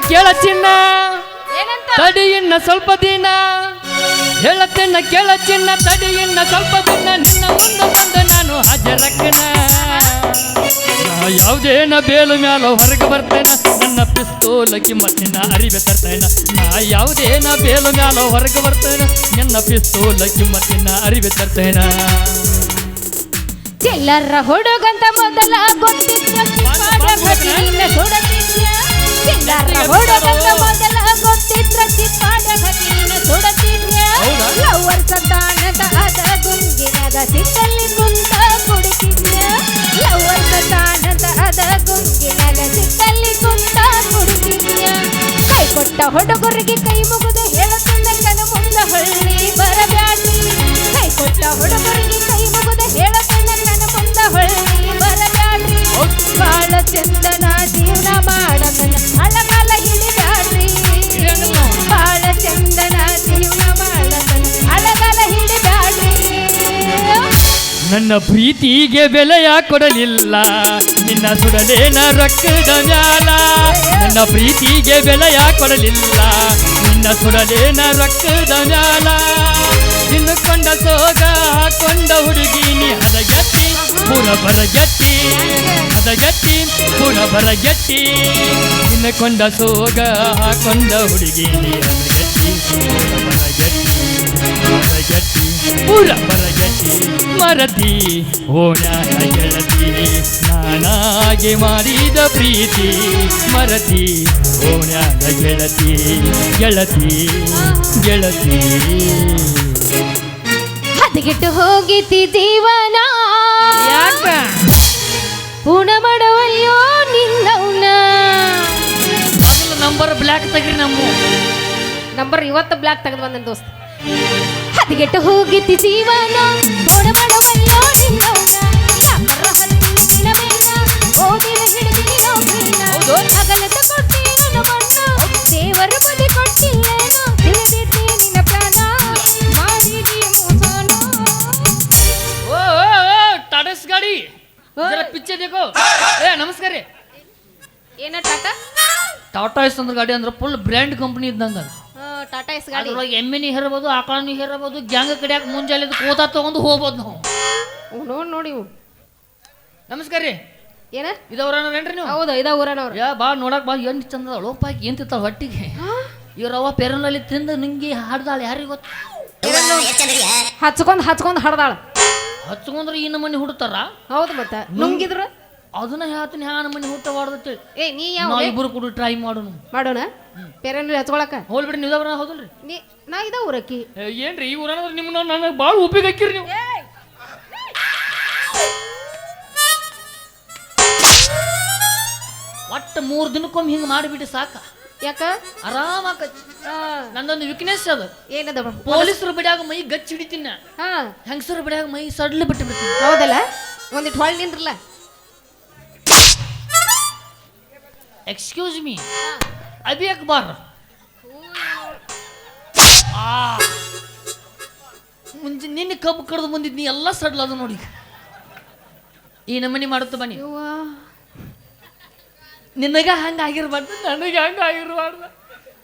ಕೇಳ ಚಿನ್ನ ತಡಿ ಇನ್ನ ಸ್ವಲ್ಪ ದಿನ. ಹೇಳತ್ತಿನ ಕೇಳ ಚಿನ್ನ ತಡಿ ಇನ್ನ ಸ್ವಲ್ಪ ದಿನ. ನಿನ್ನ ಮುಂದೆ ಬಂದು ನಾನು ಹಾಜರಕ್ಕನ. ನಾ ಯಾವುದೇನ ಬೇಲು ಮ್ಯಾಲ ಹೊರಗೆ ಬರ್ತೇನ? ನನ್ನ ಪಿಸ್ತೂಲ ಕಿಮ್ಮತ್ತಿನ ಅರಿವೆ ತರ್ತೇನ? ನಾ ಯಾವುದೇನ ಬೇಲು ಮ್ಯಾಲ ಹೊರಗೆ ಬರ್ತೇನ? ನನ್ನ ಪಿಸ್ತೂಲ ಕಿಮ್ಮತ್ತಿನ ಅರಿವೆ ತರ್ತೇನ? ಚಿಲ್ಲರ ಹುಡುಗಂತ ಮೊದಲ ಗೊತ್ತಿದ್ದ ಚಿಲ್ಲರ ಹುಡುಗಂತ ಮೊದಲ ಗೊತ್ತಿದ್ರ ಘಟಿನ ಸುಡತಿದ್ಯ ಹೌದಾ? ಲವರ್ ಸತಾನದ ಅದ ಗುಂಗಿನದ ಸಿಕ್ಕಲ್ಲಿ ಕುಂತ ಕುಡಿತಿದ್ಯ? ಲವರ್ ಸತಾನದ ಅದ ಗುಂಗಿನದ ಸಿಕ್ಕಲ್ಲಿ ಕುಂತ ಕುಡಿತಿದ್ಯ? ಕೈ ಕೊಟ್ಟ ಹುಡುಗರಿಗೆ ಕೈ ಮುಗಿದು ಹೇಳುತ್ತಿದ್ದ ಕನ ಮುಂದ ಹೊಳ್ಳಿ ಬರಬ್ಯಾಡ್ರಿ ಕೈ ಕೊಟ್ಟ ಹುಡುಗರಿಗೆ ಕೈ ಮುಗಿದು ಹೇಳುತ್ತಿದ್ದ ಕನ ಮುಂದ ಹೊಳ್ಳಿ ನನ್ನ ಪ್ರೀತಿಗೆ ಬೆಲೆಯ ಕೊಡಲಿಲ್ಲ. ನಿನ್ನ ಸುಡಲೇನ ರಕ್ಕದ ಮ್ಯಾಲ. ನನ್ನ ಪ್ರೀತಿಗೆ ಬೆಲೆಯ ಕೊಡಲಿಲ್ಲ. ನಿನ್ನ ಸುಡಲೇನ ರಕ್ಕದ ಮ್ಯಾಲ. ನಿನ್ನ ಕೊಂಡ ಸೋಗ ಹಾಕೊಂಡ ಹುಡುಗಿ ನೀ ಹದಗೆಟ್ಟಿ ಜಟ್ಟಿ ಅದ ಹದಗೆಟ್ಟಿ ಪುರಬರ ಜಟ್ಟಿ ನಿನ್ನ ಕೊಂಡ ಸೋಗ ಕೊಂಡ ಹುಡುಗಿ ಜಟ್ಟಿ ಜಟ್ಟಿ ಪುರ ಪರ ಜಟ್ಟಿ ಪುರ ಬರಗೆಟ್ಟಿ ಮರತಿ, ಓಣಿ ಗೆಳತಿ ನಾನಾಗೆ ಮಾಡಿದ ಪ್ರೀತಿ. ಮರತಿ, ಓಣ ಗೆಳತಿ ಗೆಳತಿ ಗೆಳತಿ. ಹದಗೆಟ್ಟು ಹೋಗಿತಿ ಜೀವನ ಪೂರ್ಣ ಮಾಡವಯ್ಯೋ ನಿನ್ನವನ. ಮೊದಲು ನಂಬರ್ ಬ್ಲ್ಯಾಕ್ ತೆಗ್ರಿ ನಮ್ಮ. ನಂಬರ್ ಇವತ್ತು ಬ್ಲ್ಯಾಕ್ ತೆಗೆದು ಬಂದ ದೋಸ್ತ? ಹದಿಗೆಟ್ಟು ಹೋಗಿತಿ ಜೀವನ. ಪೂರ್ಣ ಮಾಡವಯ್ಯೋ ನಿನ್ನವನ ವ್ಯಾಪಾರ ಹತ್ತಿ ನಿಲವೇನ ಓದಿರ ಹಿಡಿದಿನಿ ನೌಕರಿನ ಹೌದು. ಅಗಲದ ಕೊಟ್ಟಿ ನನ್ನ ಮಣ್ಣ. ದೇವರ ಬದಿ ಕೊಟ್ಟಿಲ್ಲೇನೋ ಜರ ಪಿಚ್ಚೆ ದೇಕೋ ಏ ನಮಸ್ಕಾರ ರೀ. ಏನ ಟಾಟಾ? ಟಾಟಾ ಎಸ್ ಅಂದ್ರೆ ಗಾಡಿ ಅಂದ್ರೆ ಫುಲ್ ಬ್ರ್ಯಾಂಡ್ ಕಂಪ್ನಿ ಇದ್ದಂಗ. ಟಾಟಾ ಎಸ್ ಗಾಡಿ. ಅದ್ರೊಳಗೆ ಎಮ್ಮೆನಿ ಹೇರಬಹುದು ಆಕಳನಿ ಹೇರಬಹುದು ಗ್ಯಾಂಗ್ ಕಡಿಯಾಕ ಮುಂಜಾನೆ ಕೋತಾ ತಗೊಂಡು ಹೋಗ್ಬೋದು ನಾವು. ನೋಡಿ ನೋಡಿ ಇವು. ನಮಸ್ಕಾರ ರೀ. ಏನ? ಇದವ್ರೇನ್ರಿ ನೀವು? ಹೌದು ಇದ ಊರನವ್ರು. ಯಾ ಬಾ ನೋಡಕ್ ಬಾ ಏನು ಚಂದ ಲೋಪಾಕಿ ಏನ್ ತಿಂತಾಳ ಹೊಟ್ಟಿಗೆ? ಇವ್ರವ್ವ ಪೆರನಲ್ಲಿ ತಿಂದು ನಿಂಗೆ ಹಾಡ್ದಾಳ ಯಾರಿಗೆ ಗೊತ್ತು? ಹಚ್ಕೊಂಡ್ ಹಚ್ಕೊಂಡ್ ಹಡ್ದಾಳ. ಹಚ್ಕೊಂಡ್ರೆ ಈ ನಮ್ಮನೆ ಹುಡ್ತಾರ? ಹೌದು ಮತ್ತ. ನುಂಗಿದ್ರ? ಅದನ್ನ ಹೇಳ್ತೀನಿ ಹ್ಯಾ ನಮ್ಮನೆ ಹುಟ್ಟಬಾರ್ದು ಏ ನೀ ಯಾವ ನಾವು ಇಬ್ಬರು ಕೂಡ ಟ್ರೈ ಮಾಡೋಣ. ಮಾಡೋಣ? ಬೇರೆ ಹಚ್ಕೊಳಕ ಹೋಲ್ಬಿಡಿ ನೀವ್ದವ್ರ ಹೌದಲ್ರಿ? ನೀ ನಾ ಇದ ಊರಕ್ಕಿ. ಏ, ಏನ್ರಿ ಈ ಊರನ್ನ ನಿಮ್ಮನ್ನ ನನಗೆ ಭಾಳ ಉಪಯೋಗ ಹಾಕಿರಿ ನೀವು. ಒಟ್ಟು ಮೂರು ದಿನಕ್ಕೊಮ್ಮೆ ಹಿಂಗೆ ಮಾಡಿಬಿಟ್ಟು ಸಾಕ. ಯಾಕ? ಆರಾಮ ನಂದೊಂದು ವೀಕ್ನೆಸ್ ಅದು. ಏನದ ಪೊಲೀಸರು ಬಿಡಾಗ ಮೈ ಗಚ್ಚಿ ಹಿಡಿತೀನಿ. ಹಾ. ಹೆಂಗಸರು ಬಿಡಾಗ ಮೈ ಸಡ್ಲು ಬಿಟ್ಟು ಬಿಡ್ತೀನಿ. ಹೌದಲ್ಲ? ಒಂದಿಟ್ಟು ಹೊಳ್ ನಿಂದ್ರಲ್ಲ? Excuse me Abhi Akbar. ಆ. ಮುಂಜೆ ನಿನ್ನೆ ಕಬ್ಬು ಕಡ್ದು ಬಂದಿದ್ನಿ ಎಲ್ಲ ಸಡ್ಲ ಅದು ನೋಡಿ. ಈ ನಮ್ಮನೆ ಮಾಡುತ್ತ ಬನ್ನಿ. ನಿನಗ ಹಂಗ ಆಗಿರ್ಬಾರ್ದು ನನಗೆ ಹಂಗ ಆಗಿರ್ಬಾರ್ದು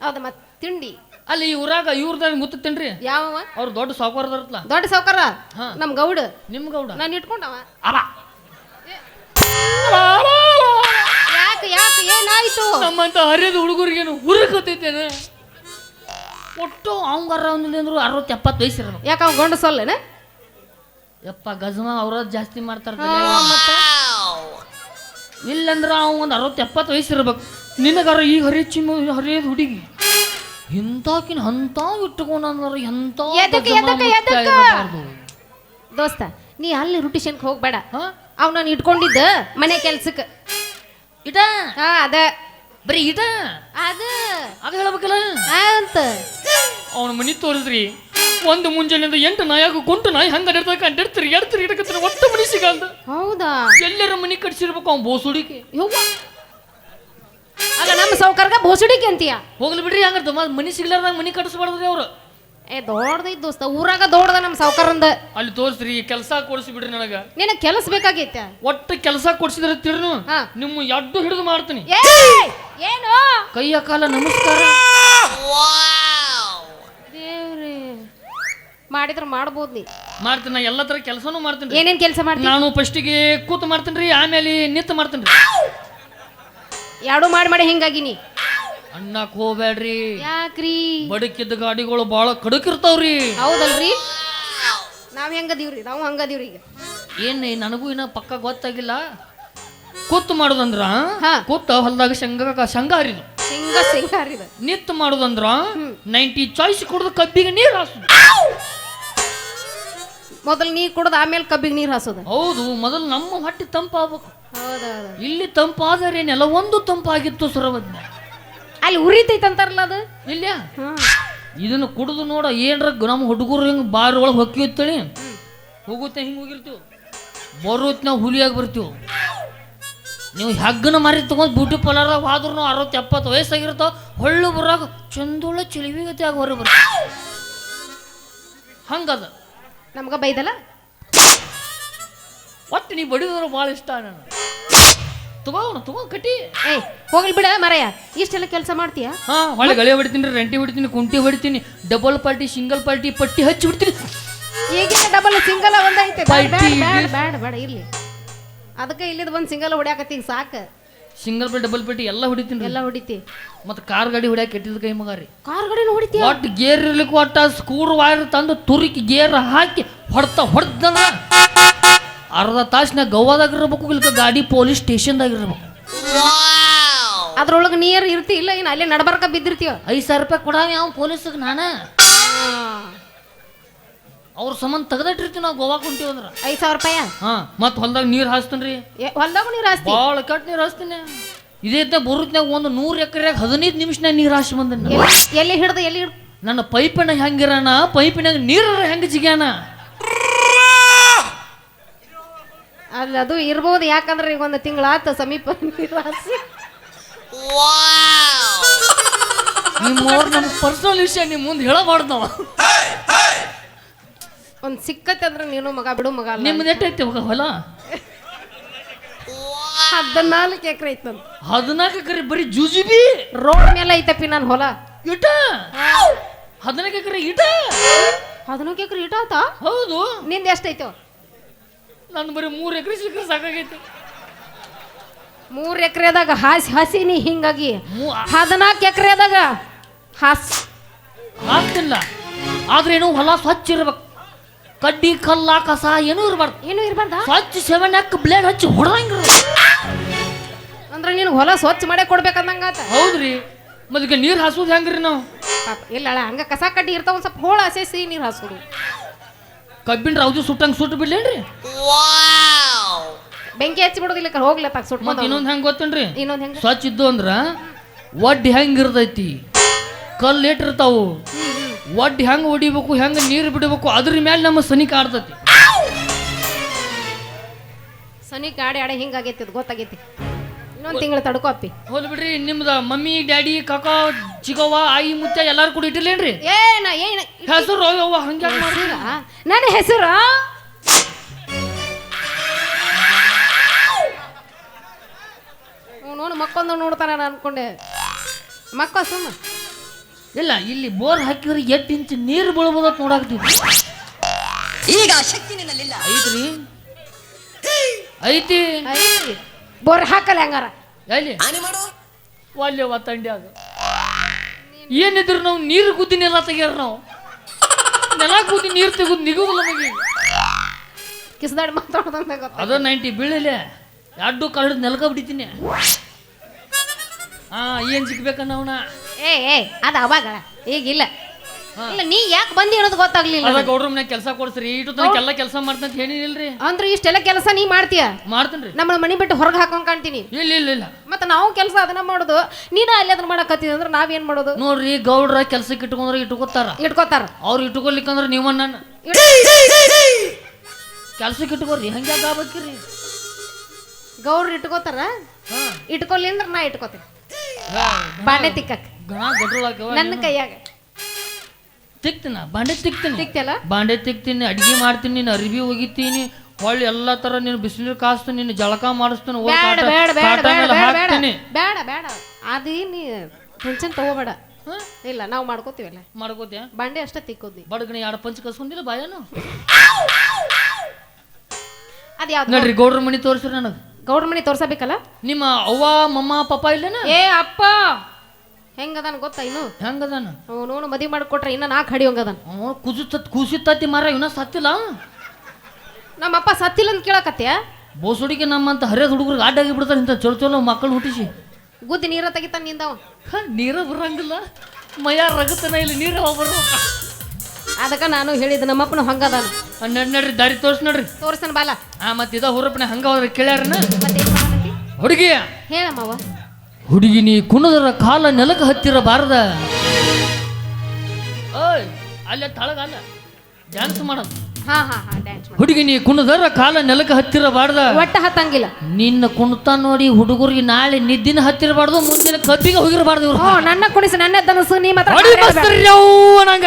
ಹೌದ ಮತ್ ತಿಂಡಿ. ಅಲ್ಲಿ ಈ ಊರಾಗ ಇವ್ರದಾಗ ಮುತ್ತತ್ತೇನ್ರಿ ಯಾವ ಅವ್ರು ದೊಡ್ಡ ಸಾವುಕಾರದರ್ತ್ಲ ದೊಡ್ಡ ಸಾವ್ಕಾರ ಹಾ. ನಮ್ ಗೌಡ. ನಿಮ್ ಗೌಡ? ನಾನು ಇಟ್ಕೊಂಡವ. ಅಲ ಯಾಕ ಯಾಕ ಏನಾಯ್ತು? ನಮ್ಮಂತ ಹರಿಯದ ಹುಡುಗರಿಗೇನು ಹುರುಕತ್ತೈತೇನೆ? ಒಟ್ಟು ಅವಂಗಾರ ಅಂದ್ರು ಅರವತ್ತು ಎಪ್ಪತ್ತು ವಯಸ್ಸು ಇರ್ಬೇಕು ಯಾಕ ಅವ್ ಗಂಡ ಸೊಲ್ಲೇನ ಯಪ್ಪ ಗಜಮ ಅವ್ರ ಜಾಸ್ತಿ ಮಾಡ್ತಾರ ಇಲ್ಲಂದ್ರ ಅವ ಒಂದು ಅರವತ್ತು ಎಪ್ಪತ್ತು ವಯಸ್ಸು ಇರ್ಬೇಕು ನಿನಗಾರ ಈಗ ಹರಿ ಚಿನ್ನ ಹರಿಯೋದು ಹುಡುಗಿ. ಇಂತಾಕಿನ ಅಂತ ಇಟ್ಟುಕೊಂಡ್ರ ಎಂತ ಎದಕ್ಕೆ, ಎದಕ್ಕೆ, ಎದಕ್ಕೆ? ಇರ್ಬಾರ್ದು. ದೋಸ್ತ ನೀ ಅಲ್ಲಿ ರುಟಿಷನ್ಕ್ ಹೋಗ್ಬೇಡ? ಅವ್ ನಾನು ಇಟ್ಕೊಂಡಿದ್ದ ಮನೆ ಕೆಲ್ಸಕ್ಕೆ ಇಟ? ಹಾ ಅದ. ಬರೀ ಇಟ? ಅದ. ಅದು ಹೇಳ್ಬೇಕಲ್ಲ. ಅಂತ ಅವನ ಮನಿ ತೋರಿಸ್ರಿ ಒಂದು ಮುಂಜಾನೆಯಿಂದ ಎಂಟು ನಾಯಾಗ ಕುಂಟು ನಾಯಿ ಹಂಗ ಅಡ್ಡಾಡ್ತಾ ಅಡ್ಡಾಡ್ತಿರಿ ಎಡ್ತಿರಿ ಇಡಕತ್ತರ ಒಟ್ಟು ಮನಿ ಸಿಗಲ್ದ ಹೌದಾ? ಎಲ್ಲರ ಮನಿ ಕಟ್ಸಿರ್ಬೇಕು ಅವ್ನು ಬೋಸುಡಿಕೆ. ಯವ್ವ. ಆಗ ನಮ್ಮ ಸೌಕರ್ಗ ಬೋಸಡಿಕೆ ಅಂತೀಯ? ಹೋಗ್ಲಿ ಬಿಡ್ರಿ ಹಂಗಾರ ಮನಿ ಸಿಗ್ಲಾರ್ದಾಗ ಮನಿ ಕಟ್ಟಿಸ್ಬಾರ್ದ್ರಿ ಅವ್ರು. ಏ ದೊಡ್ಡದೈತ್ ದೋಸ್ತ ಊರಾಗ ದೊಡ್ಡದ ನಮ್ಮ ಸೌಕರಂದ ಅಲ್ಲಿ ತೋರಿಸ್ರಿ ಕೆಲಸ ಕೊಡಿಸಿ ಬಿಡ್ರಿ ನನಗ ನಿನ ಕೆಲಸ ಬೇಕಾಗೈತೆ? ಒಟ್ಟು ಕೆಲಸ ಕೊಡ್ಸಿದ್ರೆ ತಿರ್ನು ಹಾ. ನಿಮ್ಮ ಎಡ್ಡು ಹಿಡಿದು ಮಾಡ್ತೀನಿ. ಏ ಏನು? ಕೈಯ ಕಾಲ ನಮಸ್ಕಾರ ದೇವ್ರಿ ಮಾಡಿದ್ರ ಮಾಡ್ಬೋದು ನೀ. ಮಾಡ್ತೀನಿ ನಾ ಎಲ್ಲ ತರ ಕೆಲಸನೂ ಮಾಡ್ತೀನಿ ಏನೇನ್ ಕೆಲಸ ಮಾಡ್ತೀನಿ ನಾನು ಫಸ್ಟಿಗೆ ಕೂತ್ ಮಾಡ್ತೀನಿ ರೀ ಆಮೇಲೆ ನಿತ್ ಮಾಡ್ತೀನಿ ರೀ. ಎರಡು ಮಾಡಿ ಮಾಡಿ ಹಿಂಗಾಗಿ ನೀ. ಅಣ್ಣಕ್ ಹೋಗ್ಬೇಡ್ರಿ. ಯಾಕ್ರಿ? ಬಡಕಿದ್ದ ಗಾಡಿಗಳು ಭಾಳ ಕಡಕಿರ್ತಾವ್ರಿ ಹೌದಲ್ರಿ? ನಾವ್ ಹೆಂಗದೀವ್ರಿ? ನಾವು ಹಂಗದೀವ್ರಿ ಈಗ. ಏನ್ ನನಗೂ ಇನ್ನ ಪಕ್ಕ ಗೊತ್ತಾಗಿಲ್ಲ. ಕೂತ್ ಮಾಡೋದಂದ್ರ ಹಾ. ಕೂತ ಹೊಲದಾಗ ಶಂಗ ಶಂಗ ಹರಿದು. ಸಿಂಗ ಸಿಂಗಾರಿದ ನಿತ್ ಮಾಡೋದಂದ್ರ ನೈಂಟಿ ಚಾಯ್ಸ್ ಕುಡ್ದು ಕಬ್ಬಿಗೆ ನೀರ್ ಮೊದಲು ನೀರು ಕುಡ್ದು ಆಮೇಲೆ ಕಬ್ಬಿಗೆ ನೀರು ಹಾಸೋದು. ಹೌದು ಮೊದಲು ನಮ್ಮ ಹೊಟ್ಟೆ ತಂಪಾಗಬೇಕು. ಹೌದೌದು. ಇಲ್ಲಿ ತಂಪಾದರೆ ನೆಲವೊಂದು ತಂಪಾಗಿತ್ತು ಸುರವಜ್ಞ. ಅಲ್ಲಿ ಉರಿತೈತೆ ಅಂತಾರಲ್ಲ ಅದು? ಇಲ್ಲ ಇದನ್ನು ಕುಡಿದು ನೋಡ ಏನ್ರ ನಮ್ಮ ಹುಡುಗರು ಹಿಂಗೆ ಬಾರ್ ಒಳಗೆ ಹೊಕ್ಕಿತ್ತಳಿ ಹೋಗುತ್ತೆ ಹಿಂಗೆ ಹೋಗಿರ್ತೀವಿ. ಬರೋತ್ ನಾವು ಹುಲಿಯಾಗಿ ಬರ್ತೀವಿ. ನೀವು ಹೆಗ್ಗನ ಮಾರಿ ತಗೊಂಡು ಬ್ಯೂಟಿ ಪಾರ್ಲರ್ದಾಗ ಹೋದ್ರೂ ಅರವತ್ತು ಎಪ್ಪತ್ತು ವಯಸ್ಸಾಗಿರ್ತಾವ ಹೊಳ್ಳು ಬರಾಗ ಚಂದೊಳ್ಳೆ ಚಿಲಿವಿಗತೆ ಆಗಿ ಹೊರಗೆ ಬರ್ತೀವಿ. ಹಂಗದ. ನಮ್ಗ ಬೈದಲ್ಲ? ಒಟ್ಟು ನೀ ಬಡಿದ್ರು ಭಾಳ ಇಷ್ಟ ನಾನು ತಗೋಣ ತುಗೋ ಕಟ್ಟಿ. ಏಯ್ ಹೋಗ್ಲಿ ಬಿಡ ಮರಯ್ಯ ಇಷ್ಟೆಲ್ಲ ಕೆಲಸ ಮಾಡ್ತೀಯ? ಹಾ ಹೊಳೆ ಗಳೆ ಹೊಡಿತೀನಿ ರೆಂಟಿ ಹೊಡಿತೀನಿ ಕುಂಟಿ ಹೊಡಿತೀನಿ ಡಬಲ್ ಪಾರ್ಟಿ ಸಿಂಗಲ್ ಪಾರ್ಟಿ ಪಟ್ಟಿ ಹಚ್ಚಿ ಬಿಡ್ತೀನಿ. ಈಗಿನ ಡಬಲ್ ಸಿಂಗಲ್ ಒಂದೈತೆ? ಬ್ಯಾಡ ಬೇಡ ಬ್ಯಾಡ ಬ್ಯಾಡ ಬ್ಯಾಡ ಇರ್ಲಿ. ಅದಕ್ಕೆ ಇಲ್ಲಿದ್ ಒಂದು ಸಿಂಗಲ್ ಹೊಡ್ಯಾಕತ್ತಿ ಸಾಕ. ಸಿಂಗಲ್ ಪಾರ್ಟಿ ಡಬಲ್ ಪಾರ್ಟಿ ಎಲ್ಲ ಹೊಡಿತೀನಿ ಎಲ್ಲ ಹೊಡಿತಿ. ಮತ್ತೆ ಕಾರ್ ಗಾಡಿ ಹೊಡ್ಯಾಕ ಕೆಟ್ಟಿದ ಕೈ ಮಗ ರೀ. ಕಾರ್ ಗಾಡಿನ ಹೊಡಿತಿ ಒಟ್ಟು ಗೇರ್ ಇರ್ಲಿಕ್ಕೆ ಒಟ್ಟ ಸ್ಕೂರ್ ವೈರ್ ತಂದು ತುರುಕಿ ಗೇರ್ ಹಾಕಿ ಹೊಡ್ತಾ ಹೊಡ್ದನ. ಅರ್ಧ ತಾಸಿನಾಗ ಗೋವಾದಾಗ ಇರ್ಬೇಕು ಇಲ್ಕ ಗಾಡಿ ಪೊಲೀಸ್ ಸ್ಟೇಷನ್ದಾಗ ಇರ್ಬೇಕು. ಅದ್ರೊಳಗೆ ನೀರ್ ಇರ್ತಿ ಇಲ್ಲ ಇನ್ನು ಅಲ್ಲೇ ನಡ್ಬರ್ಕ ಬಿದ್ದಿರ್ತೀವ ಐದು ಸಾವಿರ ರೂಪಾಯಿ ಕೊಡಾವ ಯಾವ ಪೊಲೀಸ್ಗೆ ನಾನ? ಅವ್ರ ಸಂಬಂಧ ತೆಗೆದಿಟ್ಟಿರ್ತೀವಿ ನಾವು ಗೋವಾ ಕುಂಟಿ ಅಂದ್ರೆ. ಐದ್ ಸಾವಿರ ರೂಪಾಯ? ಹಾ ಮತ್ತೆ ಹೊಲ್ದಾಗ ನೀರು ಹಾಸ್ತೀನಿ ರೀ ಹೊಲ್ದಾಗ ನೀರ್ ಹಾಸ್ತಿ? ಭಾಳ ಕಟ್ ನೀರು ಹಾಸ್ತೀನಿ. ಇದೇ ಬರುತ್ನಾಗ ಒಂದು ನೂರು ಎಕರೆಗೆ ಹದಿನೈದು ನಿಮಿಷನಾಗ ನೀರು ಹಾಸಿ ಬಂದ ಎಲ್ಲಿ- ಎಲ್ಲಿ ಹಿಡ್ದು ಎಲ್ಲಿ ಹಿಡ್ದು? ನನ್ನ ಪೈಪಿನ ಹೆಂಗಿರಣ ಪೈಪಿನಾಗ ನೀರ ಹೆಂಗೆ ಜಿಗ್ಯಾನ? ಅಲ್ಲಿ ಅದು ಇರ್ಬೋದು ಯಾಕಂದ್ರೆ ಈಗ ಒಂದು ತಿಂಗಳಾತ ಸಮೀಪ ನೀರ್ ಹಾಸಿ ನಿಮ್ಮ ನಮ್ಮ ಪರ್ಸನಲ್ ವಿಷಯ ನಿಮ್ಮ ಮುಂದೆ ಹೇಳಬಾರ್ದು ನಾವು. ಒಂದ್ ಸಿಕ್ಕತ್ತೆ ಅಂದ್ರೆ ನೀನು ಮಗ ಬಿಡು ಮಗ ಅಲ್ಲ ನಿಮ್ದು ಇವಾಗ ಹೊಲ? ಹದಿನಾಲ್ಕು ಎಕರೆ ಐತ್ ನಂದು. ಹದಿನಾಲ್ಕು ಎಕರೆ ಬರೀ ಜುಜುಬಿ ರೋಡ್ ಮೇಲೆ ಐತಪ್ಪಿ ನಾನು ಹೊಲ. ಇಟ? ಹದಿನಾಲ್ಕು ಎಕರೆ ಇಟ? ಹದಿನಾಲ್ಕು ಎಕರೆ ಇಟ್ಟಾತ ಹೌದು. ನಿಂದ ಎಷ್ಟೈತೋ ನಾನು ಬರೀ ಮೂರು ಎಕರೆ ಸಿಕ್ಕರೆ ಸಾಕಾಗೈತಿ. ಮೂರು ಎಕರೆದಾಗ ಹಾಸಿ ಹಸಿನಿ ಹಿಂಗಾಗಿ. ಹದಿನಾಲ್ಕು ಎಕರೆದಾಗ ಹಾಸ್ ಆಗ್ತಿಲ್ಲ. ಆದ್ರೆ ಏನು ಹೊಲ ಸ್ವಚ್ಛ ಇರ್ಬೇಕು. ಕಡ್ಡಿ ಕಲ್ಲ ಕಸ ಏನೂ ಇರಬಾರ್ದು. ಏನು ಇರ್ಬಾರ್ದ? ಸ್ವಚ್ಛ ಸೆವೆನ್ಯಾಕ ಬ್ಲೇಡ್ ಹಚ್ಚಿ ಹೊಡೆದಂಗ ಅಂದ್ರೆ ನೀನು ಹೊಲ ಸ್ವಚ್ಛ ಮಾಡೇ ಕೊಡ್ಬೇಕಂದಂಗಾತ? ಹೌದ್ರಿ. ಮತ್ತೆ ಈಗ ನೀರು ಹಾಸೋದು ಹೆಂಗ್ರಿ ನಾವು? ಪಾಪ ಇಲ್ಲ ಅಲ್ಲ ಹಂಗ ಕಸ ಕಡ್ಡಿ ಇರ್ತಾವ ಒಂದ್ ಸ್ವಲ್ಪ ಹೋಳ ಹಸೇಸಿ ನೀರು ಹಾಸೋದು. ಕಬ್ಬಿನ ರೌದು ಸುಟ್ಟಂಗೆ ಸುಟ್ಟು ಬಿಡ್ಲೇನ್ರಿ? ಬೆಂಕಿ ಹಚ್ಚಿ ಬಿಡೋದಿಲ್ಲ ಕರ್ ಹೋಗ್ಲ ಸುಟ್ ಮತ್ತೆ ಇನ್ನೊಂದು ಹೆಂಗೆ ಗೊತ್ತೇನ್ರಿ? ಇನ್ನೊಂದು ಹೆಂಗ? ಸ್ವಚ್ಛ ಇದ್ದು ಅಂದ್ರ ಒಡ್ಡಿ ಹೆಂಗ್ ಇರ್ತೈತಿ? ಕಲ್ಲು ಇಟ್ಟಿರ್ತಾವು. ಒಡ್ಡಿ ಹೆಂಗ್ ಹೊಡಿಬೇಕು ಹೆಂಗ್ ನೀರು ಬಿಡಬೇಕು ಅದ್ರ ಮೇಲೆ ನಮ್ಮ ಸನಿ ಕಾಡ್ತತಿ ಸನಿ ಗಾಡಿ ಆಡೆ ಹಿಂಗಾಗೈತಿ ಅದು ಗೊತ್ತಾಗೈತಿ. ಇನ್ನೊಂದು ತಿಂಗಳು ತಡ್ಕೋ ಅಪ್ಪಿ. ಹೋಲ್ ಬಿಡ್ರಿ ನಿಮ್ದ ಮಮ್ಮಿ ಡ್ಯಾಡಿ ಕಾಕ ಚಿಗವ್ವ ಆಯಿ ಮುತ್ತ ಎಲ್ಲಾರು ಕೂಡ ಇಟ್ಟಿರ್ಲೇನ್ರಿ? ಏನ ಏನ ಹೆಸರು ಅವ್ವ ಹಂಗೆ ಹೆಸರ? ನನ್ನ ಹೆಸರು? ನೋಡು ಮಕ್ಕೊಂದು ನೋಡ್ತಾನ ನಾನು ಅನ್ಕೊಂಡೆ. ಮಕ್ಕ ಸುಮ್ಮ ಇಲ್ಲ ಇಲ್ಲಿ ಬೋರ್ ಹಾಕಿದ್ರೆ ಎಷ್ಟು ಇಂಚು ನೀರು ಬೀಳ್ಬೋದತ್ ನೋಡಾಕ್ತೀವಿ. ಈಗ ಆ ಶಕ್ತಿ ನಿನ್ನಲ್ಲಿಲ್ಲ. ಐತ್ರಿ? ಐತಿ? ಐತಿ. ಬೋರ್ ಹಾಕಲ್ಲ ಹಂಗಾರ? ಎಲ್ಲಿ? ಹಾನಿ ಮಾಡು. ಅದು. ತಂಡ್ಯಾಗ ಏನಿದ್ರು ನಾವು ನೀರು ಗುದ್ದಿ ನೆಲ ತೆಗ್ಯಾರ ನಾವು. ನೆಲ ಗುದ್ದಿ ನೀರು ತೆಗೆದು ನಿಗುದಿಲ್ಲ ನಮಗೆ. ಕಿಸ್ದಾಡಿ ಮಾತಾಡೋದಂತ ಗೊತ್ತ ಅದ ನೈಂಟಿ ಬೀಳಲೆ. ಎರಡು ಕರಡು ನೆಲಕ ಹಾಂ ಹಾ ಏನ್ ಸಿಗ್ಬೇಕನ್ನವನ ಏ ಏ ಅದು ಅವಾಗ. ಈಗಿಲ್ಲ ಇಲ್ಲ. ನೀ ಯಾಕೆ ಬಂದಿ ಅನ್ನೋದು ಗೊತ್ತಾಗ್ಲಿಲ್ಲ ಅದ ಗೌಡ್ರ ಮನ್ಯಾಗ ಕೆಲಸ ಕೊಡ್ಸ್ರಿ. ಇಟ್ಟು ತನಕ ಎಲ್ಲ ಕೆಲಸ ಮಾಡ್ತಂತ ಅಂತ ಹೇಳಿನಿಲ್ರಿ. ಅಂದ್ರೆ ಇಷ್ಟೆಲ್ಲ ಕೆಲಸ ನೀ ಮಾಡ್ತೀಯ? ಮಾಡ್ತೇನ್ರಿ. ನಮ್ಮ ಮನೆ ಬಿಟ್ಟು ಹೊರಗೆ ಹಾಕೊಂಡ್ ಕಾಣ್ತೀನಿ. ಇಲ್ಲ ಇಲ್ಲ ಇಲ್ಲ. ಮತ್ತೆ ನಾವು ಕೆಲಸ ಅದನ್ನ ಮಾಡೋದು. ನೀನ ಅಲ್ಲಿ ಅದನ್ನ ಮಾಡಕತ್ತೀನಿ ಅಂದ್ರೆ ನಾವೇನ್ ಮಾಡೋದು? ನೋಡ್ರಿ ಗೌಡ್ರ ಕೆಲ್ಸಕ್ಕೆ ಇಟ್ಕೊಂಡ್ರೆ ಇಟ್ಕೋತಾರ. ಇಟ್ಕೋತಾರ. ಅವ್ರು ಇಟ್ಕೊಲಿಕ್ಕಂದ್ರೆ ನೀವ ನನ್ನ ಕೆಲ್ಸಕ್ಕೆ ಇಟ್ಕೋರಿ ಹಂಗೆ ಆಗ್ಬೇಕ್ರಿ? ಗೌಡ್ರು ಇಟ್ಕೋತಾರ? ಹಾ. ಇಟ್ಕೊಲ್ಲಿ ಅಂದ್ರೆ ನಾ ಇಟ್ಕೋತೀನಿ. ಬಾಂಡೆ ತಿಕ್ಕಕ್. ಗಣ ನನ್ನ ಕೈಯಾಗ. ತಿಕ್ತಿನ ಬಾಂಡೆ ತಿಕ್ತೀನಿ. ತಿಕ್ತಿಯಲ್ಲ? ಬಾಂಡೆ ತಿಕ್ತೀನಿ ಅಡಿಗೆ ಮಾಡ್ತೀನಿ ನೀನು ಅರಿವಿ ಒಗಿತೀನಿ ಹೊಳ್ಳಿ ಎಲ್ಲಾ ತರ ನೀನು ಬಿಸಿಲು ಕಾಸ್ತು ನಿನ್ನ ಜಳಕ ಮಾಡಿಸ್ತೀನಿ ಹೋಗ್ ಬೇಡ ಕಾಟ- ಬೇಡ ಬೇಡ ಕಾಟ ಬೇಡ ಮೇಲೆ ಬೇಡ ಬೇಡ. ಹಾಕ್ತೀನಿ. ಬೇಡ ಬೇಡ. ಅದು ನೀ ಟೆನ್ಷನ್ ತಗೋಬೇಡ? ಇಲ್ಲ ನಾವು ಮಾಡ್ಕೋತೀವಲ್ಲ. ಮಾಡ್ಕೋತಿಯ? ಬಾಂಡೆ ಅಷ್ಟೇ ತಿಕ್ಕೋದಿ. ಬಡಗಣಿ ಎರಡು ಪಂಚ ಕಸ್ಕೊಂಡಿಲ್ಲ ಬಾಯನು? ಅದ ಯಾವ್ದು? ನೋಡ್ರಿ ಗೌಡ್ರ ಮನಿ ತೋರಿಸ್ರಿ ನನಗೆ. ಗೌಡ್ರ ಮನಿ ತೋರ್ಸಬೇಕಲ್ಲ? ನಿಮ್ಮ ಅವ್ವ ಮಮ್ಮ ಪಪ್ಪ ಇಲ್ಲೇನ? ಏ ಅಪ್ಪ! ಹೆಂಗದಾನ ಗೊತ್ತಾ ಇನ್ನು? ಹೆಂಗದಾನ? ನೋಡು ಮದಿ ಮಾಡ್ಕೊಟ್ರೆ ಇನ್ನ ನಾಲ್ಕು ಹಡಿ ಹಂಗದಾನ ಕುಸಿತತಿ ಮಾರ ಇವನ ಸತ್ತಿಲ್ಲ? ನಮ್ಮ ಅಪ್ಪ ಸತ್ತಿಲ್ಲ ಅಂತ ಕೇಳಕತ್ತೆ ಬೋಸುಡಿಗೆ ನಮ್ಮಂತ ಹರಿಯದ ಹುಡುಗರಿಗೆ ಅಡ್ಡಾಗಿ ಬಿಡ್ತಾರೆ ಇಂಥ ಚಲೋ ಚಲೋ ಮಕ್ಕಳು ಹುಟ್ಟಿಸಿ. ಗುದ್ದಿ ನೀರ ತೆಗಿತಾನ ನಿಂದವ ನೀರ ಬರಂಗಿಲ್ಲ. ಮಯ ರಗತನ ಇಲ್ಲಿ ನೀರ ಹೋಗ್ಬರು ಅದಕ್ಕೆ ನಾನು ಹೇಳಿದ ನಮ್ಮಪ್ಪನ ಹಂಗದಾನ. ನಡ್ ನಡ್ರಿ ದಾರಿ ತೋರ್ಸ್ ನಡ್ರಿ. ತೋರ್ಸನ ಬಾಲ. ಆ ಮತ್ತೆ ಇದ ಹುರಪ್ಪನ ಹಂಗ ಹೋದ್ರೆ ಕೇಳ್ಯಾರನ? ಮತ್ತೆ ಏನ್ ಮಾಡಕತ್ತಿ ಹುಡುಗಿ! ಹೇಳಮ್ಮವ್ವ. ಹುಡುಗಿ ನೀ ಕುಣದರ ಕಾಲ ನೆಲಕ್ಕೆ ಹತ್ತಿರಬಾರದ. ಓಯ್ ಅಲ್ಲೇ ತಳಗಲ್ಲ ಡ್ಯಾನ್ಸ್ ಮಾಡೋದು. ಹಾ ಹಾ ಹಾ ಡ್ಯಾನ್ಸ್ ಮಾಡಿ. ಹುಡುಗಿ ನೀ ಕುಣದರ ಕಾಲ ನೆಲಕ್ಕೆ ಹತ್ತಿರಬಾರ್ದ. ಒಟ್ಟ ಹತ್ತಂಗಿಲ್ಲ. ನಿನ್ನ ಕುಣತ ನೋಡಿ ಹುಡುಗರಿಗೆ ನಾಳೆ ನಿದ್ದಿನ ಹತ್ತಿರಬಾರ್ದು ಮುಂದಿನ ಕಬ್ಬಿಗೆ ಹೋಗಿರಬಾರ್ದು ಇವ್ರು. ನನ್ನ ಕುಣಿಸಿ ನನ್ನ ಧನಸು ನೀ ಮಾತ್ರ ಹೊಡಿ ಯವ್ವ ನಂಗ.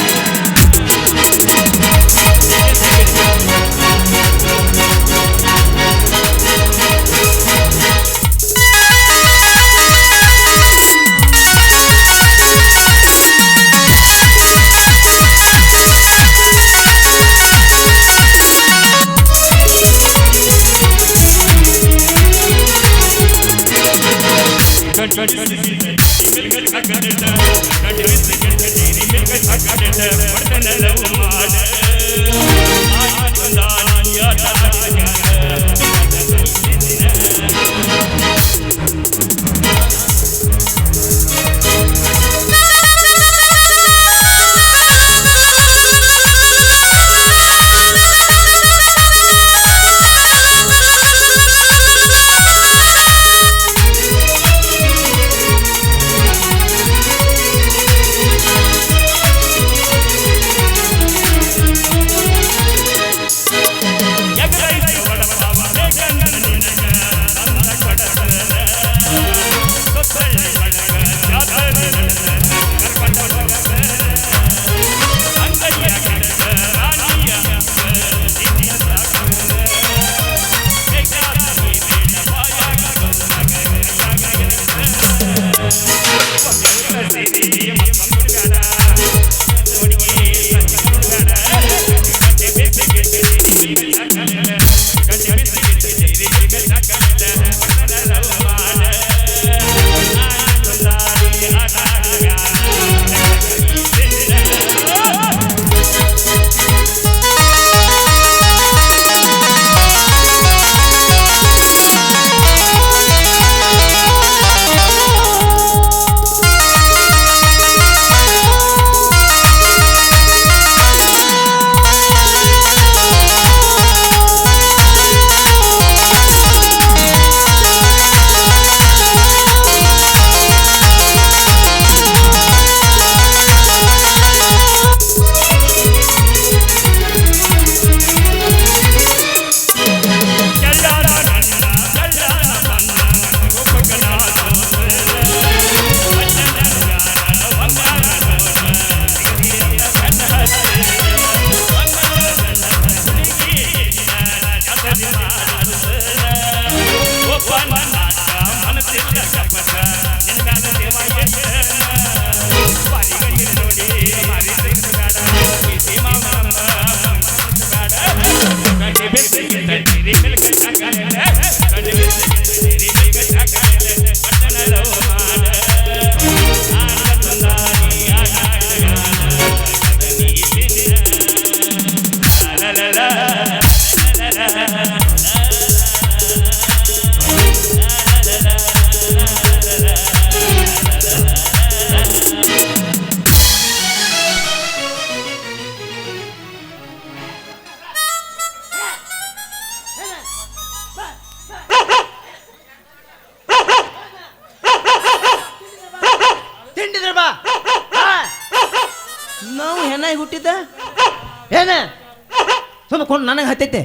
ನನಗೆ ಹತ್ತೈತೆ.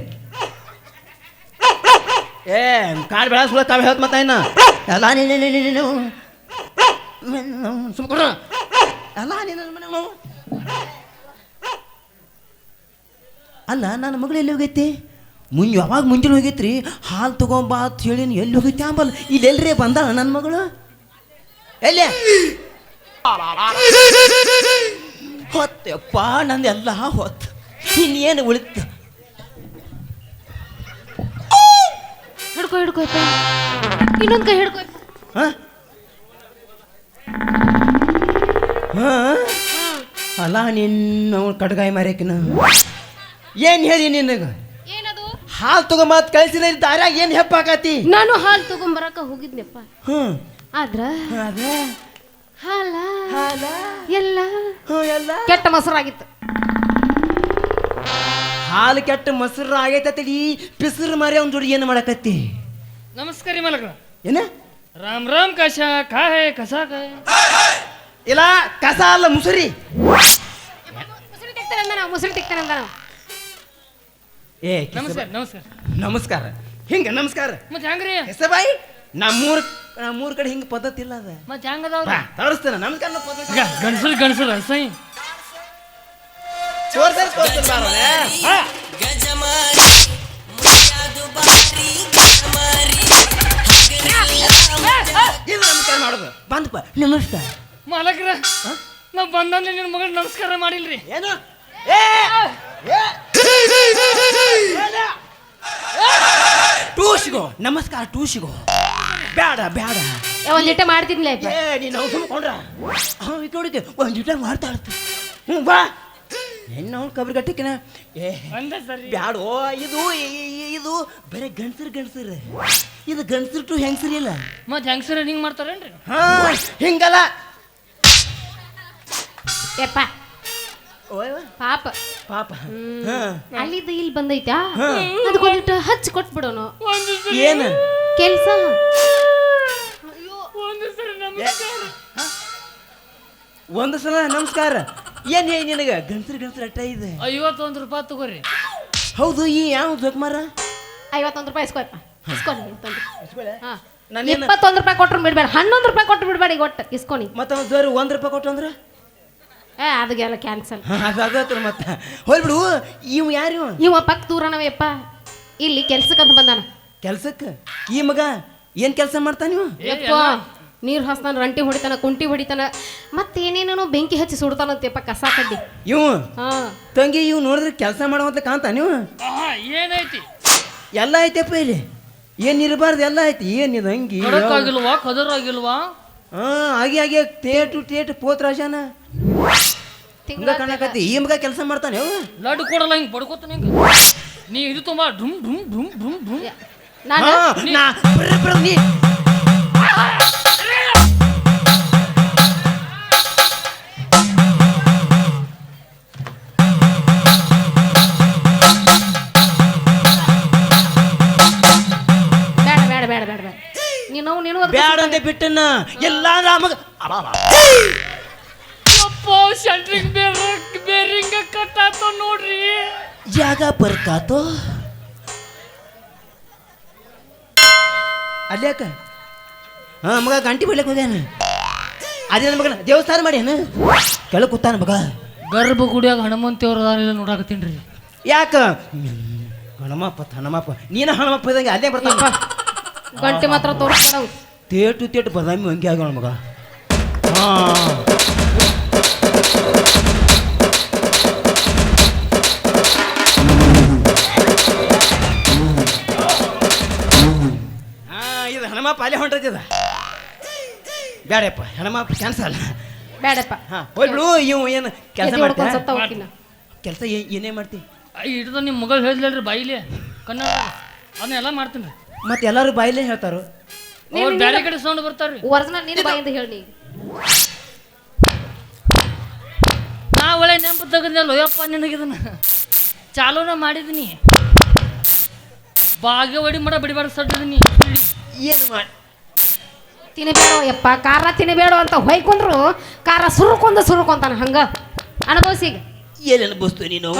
ಏ, ಕಾಡು ಬೆಳೆಸ್ಕೊಳ ತಾವೇ ಹೇಳ್ತ ಮತ್ತ ಇನ್ನ? ಎಲ್ಲ ನೀನು ಎಲ್ಲ ನೀನು ಅಲ್ಲ, ನನ್ನ ಮಗಳು ಎಲ್ಲಿ ಹೋಗೈತಿ? ಮುಂಜ ಯಾವಾಗ ಮುಂಜಾನೆ ಹೋಗೈತ್ರಿ? ಹಾಲು ತಗೊಂಬಾ ಅಂತ ಹೇಳಿ ಎಲ್ಲಿ ಹೋಗೈತಿ ಆಂಬಲ್ ಇಲ್ಲಿ ಎಲ್ರಿ ನನ್ನ ಮಗಳು? ಎಲ್ಲಿ? ಹೊತ್ತಪ್ಪ, ನಂದೆಲ್ಲ ಹೊತ್ತು. ಇನ್ನೇನು ಉಳಿತು? ಹಿಡ್ಕೊ ಹಿಡ್ಕೊ ಇನ್ನೊಂದು ಕೈ ಹಿಡ್ಕೊ. ಯಪ್ಪ. ಹಾಂ? ಹಾಂ ಅಲ್ಲ ನಿನ್ನ ಕಡ್ಗಾಯಿ ಮಾರ್ಯಾಕಿನ. ಏನ್ ಹೇಳಿ ನಿನಗೆ? ಏನದು? ಹಾಲು ತಗೊಂಬತ್ ಕಳ್ಸಿದ ದಾರ್ಯಾಗ ಏನು ಹೆಪ್ಪಾಕತಿ ನಾನು ಹಾಲ್ ತಗೊಂಬರಕ ಹೋಗಿದ್ನಪ್ಪ. ಆದ್ರ? ಅದ ಹಾಲ? ಹಾಲ? ಎಲ್ಲ? ಎಲ್ಲ? ಕೆಟ್ಟ ಮೊಸರಾಗಿತ್ತು. ಹಾಲು ಕೆಟ್ಟ ಮೊಸರು ಆಗೈತತಿ ಪಿಸರು ಮಾರಿ ಅವ್ನ ಜೋಡಿ ಏನು ಮಾಡಕತ್ತಿ? ನಮಸ್ಕಾರ ರೀ ಮಲಗ್ರ. ಏನ? ರಾಮ್ ರಾಮ್ ಕಸ ಕಾ ಹೇ ಕಸ ಕಾ ಇಲ್ಲ ಕಸ ಅಲ್ಲ ಮುಸುರಿ. ಮುಸುರಿ ತೆಗ್ತಾನೆ ಅಂದ ನಾವು ಮುಸುರಿ ತೆಗ್ತಾನೆ ಅಂದ ನಾವು ಏ ನಮಸ್ಕಾರ ನಮಸ್ಕಾರ. ನಮಸ್ಕಾರ. ಹಿಂಗ ನಮಸ್ಕಾರ. ಮತ್ತೆ ಹೆಂಗ್ರಿ? ಹೆಸಬಾಯಿ ನಮ್ಮೂರ್ ನಮ್ಮೂರ್ ಕಡೆ ಹಿಂಗ ಪದ್ಧತಿ ಇಲ್ಲ ಅದ. ಮತ್ತೆ ಹೆಂಗದಾವ್ರಿ ತೋರಿಸ್ತೇನೆ ನಮಸ್ಕಾರ ಪದ್ಧತಿ. ಗಣಸರು ಗಣಸರು ಸೈ. ತೋರ್ಸೇನ್ ತೋರ್ಸ್ತೇನೆ ಬಾರವ್ರೆ. ಹಾ. ಇದು ನಮಸ್ಕಾರ ಮಾಡೋದು. ಬಂದಪ್ಪ ನಮಸ್ಕಾರ. ಮಾಲಕ್ರ ನಾವು ಬಂದಂದ್ರೆ ನಿನ್ ಮಗಳು ನಮಸ್ಕಾರ ಮಾಡಿಲ್ರಿ. ಏನು? ಏ ಏ! ಟೂಸಿಗೋ ನಮಸ್ಕಾರ ಟೂಸಿಗೋ ಬೇಡ ಬೇಡ ಏ, ಒಂದ್ ಲೀಟರ್ ಮಾಡ್ತಿದ್ಲೇ ಏ ನೀನು ಸುಮ್ಕೊಂಡ್ರ ಹಾಂ ಈ ಕಡೆಗೆ ಒಂದು ಲೀಟರ್ ಮಾಡ್ತಾ ಇರ್ತೀನಿ. ಹ್ಞೂ ಬಾ. ಹೆಣ್ಣು ಅವ್ನು ಕಬ್ರಿ ಗಟ್ಟಿಕ್ಕಿನ? ಏ ಒಂದೇ ಸರಿ. ಬ್ಯಾಡೋ ಇದು ಇ- ಇದು ಬರೀ ಗಂಡ್ಸರ್ ಗಂಡಸರು. ಇದು ಗಂಡ್ಸರ್ ಟು ಹೆಂಗ್ಸರಿ ಇಲ್ಲ? ಮತ್ ಹೆಂಗ್ಸರ ಹಿಂಗ್ ಮಾಡ್ತಾರೇನ್ರಿ? ಹಾ ಹಿಂಗಲ್ಲ. ಯಪ್ಪ. ಓಯ್ ಪಾಪ. ಪಾಪ. ಹಾ. ಅಲ್ಲಿದ್ದ ಇಲ್ಲಿ ಬಂದೈತಾ ಅದಕ್ಕೊಂದಿಟ್ಟು ಹಚ್ಚಿ ಕೊಟ್ಬಿಡೋನು. ಒಂದು ಸರಿ. ಏನು? ಕೆಲ್ಸ? ಒಂದು ಸರಿ ನಮಸ್ಕಾರ. ಒಂದು ಸಲ ನಮಸ್ಕಾರ. ಏನು ಹೇಳಿ ನಿನಗೆ? ಗಂತ್ರ ಗಂತ್ರ ಅಟ್ಟ ಇದೆ. ಐವತ್ತೊಂದು ರೂಪಾಯಿ ತಗೋರಿ. ಹೌದು ಈ ಯಾವ ಜಗ್ಮಾರ ಐವತ್ತೊಂದು ರೂಪಾಯಿ ಇಸ್ಕೊಪ್ಪ ಇಸ್ಕೊನಿ ಇಪ್ಪತ್ತೊಂದು ಹಾ. ನಾನೇನು ಇಪ್ಪತ್ತೊಂದು ರೂಪಾಯಿ ಕೊಟ್ರು ಬಿಡಬೇಡ ಹನ್ನೊಂದು ರೂಪಾಯಿ ಕೊಟ್ಟು ಬಿಡ್ಬೇಡ ಈಗ ಒಟ್ಟು ಇಸ್ಕೊನಿ ಮತ್ತೆ ಜೋರು ಒಂದು ರೂಪಾಯಿ ಕೊಟ್ಟು ಅಂದ್ರೆ? ಏ ಅದಕ್ಕೆಲ್ಲ ಕ್ಯಾನ್ಸಲ್ ಅದು ಅದತ್ರ ಮತ್ತೆ. ಹೋಗ್ಬಿಡು ಇವ್ ಯಾರು? ಇವ ಪಕ್ಕ ದೂರನವೇಪ್ಪ ಇಲ್ಲಿ ಅಂತ ಬಂದಾನ. ಕೆಲ್ಸಕ್ಕೆ ಈ ಮಗ ಏನ್ ಕೆಲಸ ಮಾಡ್ತಾನ ನೀವು ಯಪ್ಪ ನೀರು ಹಾಸ್ತಾನ ರಂಟಿ ಹೊಡಿತಾನ ಕುಂಟಿ ಹೊಡಿತಾನ. ಮತ್ತೇನೇನೇನೋ ಬೆಂಕಿ ಹಚ್ಚಿ ಸುಡ್ತಾನಂತೆಪ್ಪ ಕಸ ಕಡ್ಡಿ. ಇವ ಹಾ. ತಂಗಿ ಇವ್ ನೋಡಿದ್ರೆ ಕೆಲಸ ಮಾಡುವಂತ ಕಾಂತ ನೀವು? ಆಹಾ ಏನೈತಿ ಎಲ್ಲ ಐತೆಪ್ಪ ಇಲ್ಲಿ. ಏನ್ ಇರಬಾರ್ದು ಎಲ್ಲ ಐತಿ ಏನಿದ ಅಂಗಿ ಕಡಕಾಗಿಲ್ವಾ ಕದರ್ ಆಗಿಲ್ವಾ ಹಾ ಆಗಿ ಆಗಿ ತೇಟು ತೇಟು ಪೋತ್ರಾಜನ ಹಿಂಗ ಕಾಣಕತ್ತಿ. ಈ ಮಗ ಕೆಲಸ ಮಾಡ್ತಾನೆ ಅವ ಲಡ್ಡು ಕೊಡಲ್ಲ ಹಿಂಗ್ ಬಡ್ಕೋತಾನೆ ಹಿಂಗ. ನೀ ಇದು ತುಂಬಾ ಢುಮ್ ಢುಮ್ ಢುಮ್ ಢುಮ್ ಢುಮ್ ನಾನು? ಹಾ, ನಾ ಬರ್ರಿ ಬರ್ರಿ ನೀ ನೀನು ನೀನು ಅದಕ್ಕೆ ಬ್ಯಾಡ ಅಂತ ಬಿಟ್ಟನ್ನ. ಎಲ್ಲ ರಾಮಗ ಯಪ್ಪ ಸೆಂಟ್ರಿಂಗ್ ಬೇರಿಂಗ್ ಬೇರಿಂಗ ಕಟ್ಟಾತ ನೋಡ್ರಿ. ಜಾಗ ಬರ್ಕಾತೋ? ಅಲ್ಯಾಕ ಹಾ ಮಗ ಗಂಟಿ ಬಿಡ್ಲಕ್ಕೆ ಹೋಗ್ಯಾನ. ಅದೇ ಮಗನ? ದೇವಸ್ಥಾನ ಮಾಡ್ಯಾನ? ಕೆಳಗೆ ಕೂತಾನ ಮಗ. ಗರ್ಭ ಗುಡಿಯಾಗ ಅದಾನಿಲ್ಲ ನೋಡಾಕತ್ತೀನಿ ರೀ. ಯಾಕ? ಹಣಮಪ್ಪ ಹಣಮಪ್ಪ. ನೀನ ಹಣಮಪ್ಪ ಇದ್ದಂಗೆ ಅಲ್ಲೇ ಬರ್ತಾನ. ಗಂಟೆ ಮಾತ್ರ ತೋರಿಸ್ಬೇಡ ತೇಟು ತೇಟು ಬದಾಮಿ ಹಂಗೆ ಆಗೋಣ ಮಗ ಹಾ. ಇದು ಹಣಮಪ್ಪ ಅಲ್ಲೇ ಹೊಂಟೈತಿದ ಬೇಡಪ್ಪ ಹಣಮಪ್ಪ ಕ್ಯಾನ್ಸಲ್ ಬೇಡಪ್ಪ ಹಾ ಹೋಗ್ಬಿಡು ಇವು ಏನು ಕೆಲಸ ಮಾಡ್ತೀನಿ ಸತ್ತ ಮಾಡ್ತಾ ಹೋಗ್ತೀನಿ ಕೆಲಸ ಏನೇ ಮಾಡ್ತಿ? ಹಿಡಿದ ನಿಮ್ಮ ಮಗಳು ಹೇಳಿದ್ಲಲ್ರಿ ಬಾಯಿಲೆ. ಕನ್ನಡ ಅದನ್ನೆಲ್ಲ ಮಾಡ್ತೀನಿ ಮತ್ತೆ ಎಲ್ಲರೂ ಬಾಯಿಲೆ ಹೇಳ್ತಾರು. ಅವ್ರು ಬೇರೆ ಕಡೆ ಸೌಂಡ್ ಬರ್ತಾರ್ರಿ. ಒರಿಜಿನಲ್ ನಿನ್ನ ಬಾಯಿಂದ ಹೇಳಿ ನಾ ಒಳ್ಳೆ ನೆನಪು ತೆಗೆದ್ನಲ್ಲ ಯಪ್ಪ ನಿನಗಿದನ ಚಾಲೂನ ಮಾಡಿದೀನಿ. ಒಡಿ ಮಾಡ ಬಿಡಿಬಾರ್ದು ಸಡ್ಡಿದೀನಿ. ಏನು ಮಾಡಿ ತಿನ್ನಬೇಡ ಯಪ್ಪ. ಖಾರ ತಿನ್ನಬೇಡ ಅಂತ ಹೊಯ್ಕೊಂಡ್ರು ಖಾರ ಸುರುಕೊಂದ ಸುರುಕೊಂತಾನ ಹಂಗ. ಅನುಭವಿಸಿ ಈಗ. ಏನೇನು ಬಸ್ತು ನೀನು?